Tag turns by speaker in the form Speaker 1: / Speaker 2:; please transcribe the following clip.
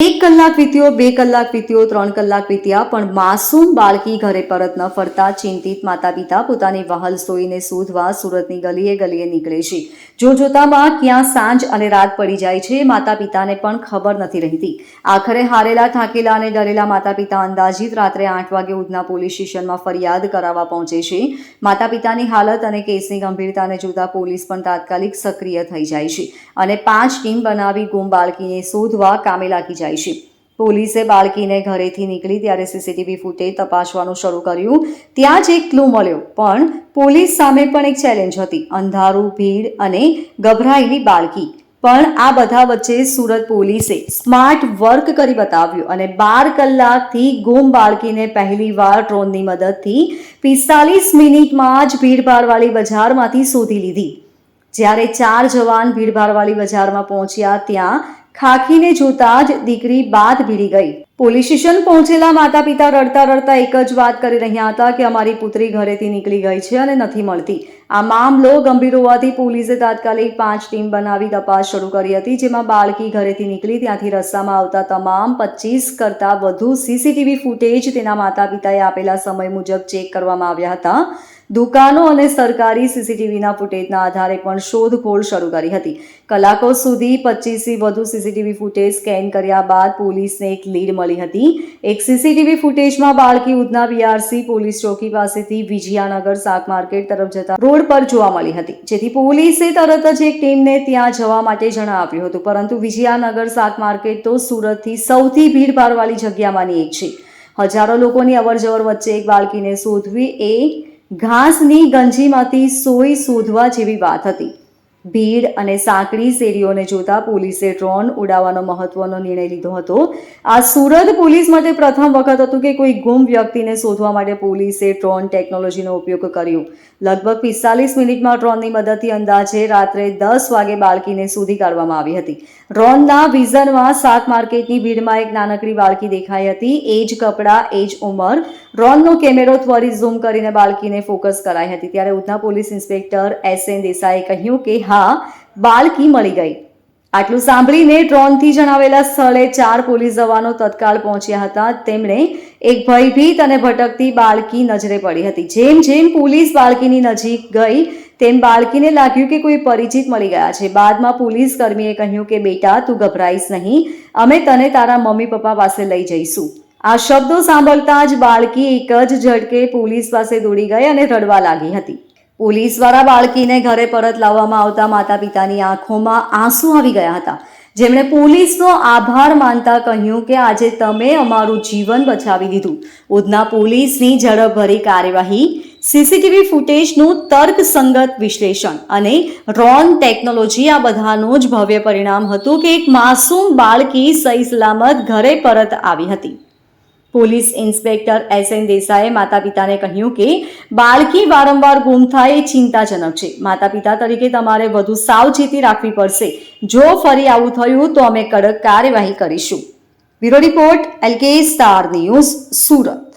Speaker 1: એક કલાક વીત્યો, બે કલાક વીત્યો, ત્રણ કલાક વીત્યા, પણ માસૂમ બાળકી ઘરે પરત ન ફરતા ચિંતિત માતા પિતા પોતાની વહલ સોઈને શોધવા સુરતની ગલીએ ગલીએ નીકળે છે. જો જોતામાં ક્યાં સાંજ અને રાત પડી જાય છે માતા પિતાને પણ ખબર નથી રહેતી. આખરે હારેલા, થાકેલા અને ડરેલા માતા પિતા અંદાજિત રાત્રે આઠ વાગે ઉધના પોલીસ સ્ટેશનમાં ફરિયાદ કરાવવા પહોંચે છે. માતા પિતાની હાલત અને કેસની ગંભીરતાને જોતા પોલીસ પણ તાત્કાલિક સક્રિય થઈ જાય છે અને પાંચ ટીમ બનાવી ગુમ બાળકીને શોધવા કામે લાગી જાય છે. પોલીસે બાળકીને ઘરેથી નીકળી ત્યારે સીસીટીવી ફૂટેજ તપાસવાનું શરૂ કર્યું. ત્યાં જ એક ક્લુ મળ્યો. પણ પોલીસ સામે પણ એક ચેલેન્જ હતી. અંધારું, ભીડ અને ગભરાયેલી બાળકી. પણ આ બધા વચ્ચે સુરત પોલીસે સ્માર્ટ વર્ક કરી બતાવ્યું અને બાર કલાકથી ગુમ બાળકીને પહેલીવાર ડ્રોનની મદદથી પિસ્તાલીસ મિનિટમાં જ ભીડભાડવાળી બજારમાંથી શોધી લીધી. જ્યારે ચાર જવાન ભીડભાડવાળી બજારમાં પહોંચ્યા ત્યાં ખાખીને જોતા જ દીકરી બાદ ભીડી ગઈ. પોલીસ સ્ટેશન પહોંચેલા માતા પિતા રડતા રડતા એક જ વાત કરી રહ્યા હતા કે અમારી પુત્રી ઘરેથી નીકળી ગઈ છે અને નથી મળતી. આ મામલો ગંભીર હોવાથી પોલીસે તાત્કાલિક પાંચ ટીમ બનાવી તપાસ શરૂ કરી હતી, જેમાં બાળકી ઘરેથી નીકળી ત્યાંથી રસ્તામાં આવતા તમામ પચીસ કરતાં વધુ સીસીટીવી ફૂટેજ તેના માતા પિતાએ આપેલા સમય મુજબ ચેક કરવામાં આવ્યા હતા. દુકાનો અને સરકારી સીસીટીવીના ફૂટેજના આધારે પણ શોધખોળ શરૂ કરી હતી. કલાકો સુધી પચીસથી વધુ સીસીટીવી ફૂટેજ સ્કેન કર્યા બાદ પોલીસને એક લીડ મળી હતી. એક સીસીટીવી ફૂટેજમાં બાળકી ઉધના બીઆરસી પોલીસ ચોકી પાસેથી વિજયાનગર શાક માર્કેટ તરફ જતા રોડ પર જોવા મળી હતી. જેથી પોલીસે તરત જ એક ટીમને ત્યાં જવા માટે જણાવ્યું હતું. પરંતુ વિજયાનગર શાક માર્કેટ તો સુરતથી સૌથી ભીડભાડવાળી જગ્યામાંની એક છે. હજારો લોકોની અવરજવર વચ્ચે એક બાળકીને શોધવી એ ઘાસની ગંજીમાંથી સોય શોધવા જેવી વાત હતી. ભીડ અને સાંકડી શેરીઓને જોતા પોલીસે ડ્રોન ઉડાવવાનો મહત્વનો નિર્ણય લીધો હતો. આ સુરત પોલીસ માટે પ્રથમ વખત હતું કે કોઈ ગુમ વ્યક્તિને શોધવા માટે પોલીસે ડ્રોન ટેકનોલોજીનો ઉપયોગ કર્યો. લગભગ પિસ્તાલીસ મિનિટમાં ડ્રોનની મદદથી અંદાજે રાત્રે દસ વાગે બાળકીને શોધી કાઢવામાં આવી હતી. ડ્રોનના વિઝનમાં શાક માર્કેટની ભીડમાં એક નાનકડી બાળકી દેખાઈ હતી. એ જ કપડાં એ જ ઉંમર. ડ્રોનનો કેમેરો ત્વરિત ઝૂમ કરીને બાળકીને ફોકસ કરાઈ હતી. ત્યારે Udhna police inspector S N દેસાઈએ કહ્યું કે હા, બાળકી મળી ગઈ. આટલું સાંભળીને ડ્રોનથી જણાવેલા સ્થળે ચાર પોલીસ જવાનો તત્કાળ પહોંચ્યા હતા. તેમણે એક ભયભીત અને ભટકતી બાળકી નજરે પડી હતી. જેમ જેમ પોલીસ બાળકીની નજીક ગઈ, તેમ બાળકીને લાગ્યું કે કોઈ પરિચિત મળી ગયા છે. બાદમાં પોલીસ કર્મીએ કહ્યું કે, બેટા, તું ગભરાઈશ નહીં. અમે તને તારા મમ્મી પપ્પા પાસે લઈ જઈશું. આ શબ્દો સાંભળતા જ બાળકી એક જ ઝટકે પોલીસ પાસે દોડી ગઈ અને રડવા લાગી હતી. પોલીસ દ્વારા બાળકીને ઘરે પરત લાવવામાં આવતા માતા પિતાની આંખોમાં આંસુ આવી ગયા હતા. જેમણે પોલીસનો આભાર માનતા કહ્યું કે આજે તમે અમારું જીવન બચાવી દીધું. ઉધના પોલીસની ઝડપભરી કાર્યવાહી, સીસીટીવી ફૂટેજનું તર્કસંગત વિશ્લેષણ અને ડ્રોન ટેકનોલોજી આ બધાનું જ ભવ્ય પરિણામ હતું કે એક માસૂમ બાળકી સહી સલામત ઘરે પરત આવી હતી. પોલીસ ઇન્સ્પેક્ટર એસ એન દેસાઈએ માતા પિતાને કહ્યું કે, બાળકી વારંવાર ગુમ થાય એ ચિંતાજનક છે. માતા પિતા તરીકે તમારે વધુ સાવચેતી રાખવી પડશે. જો ફરી આવું થયું તો અમે કડક કાર્યવાહી કરીશું. Bureau report LK star news, Surat.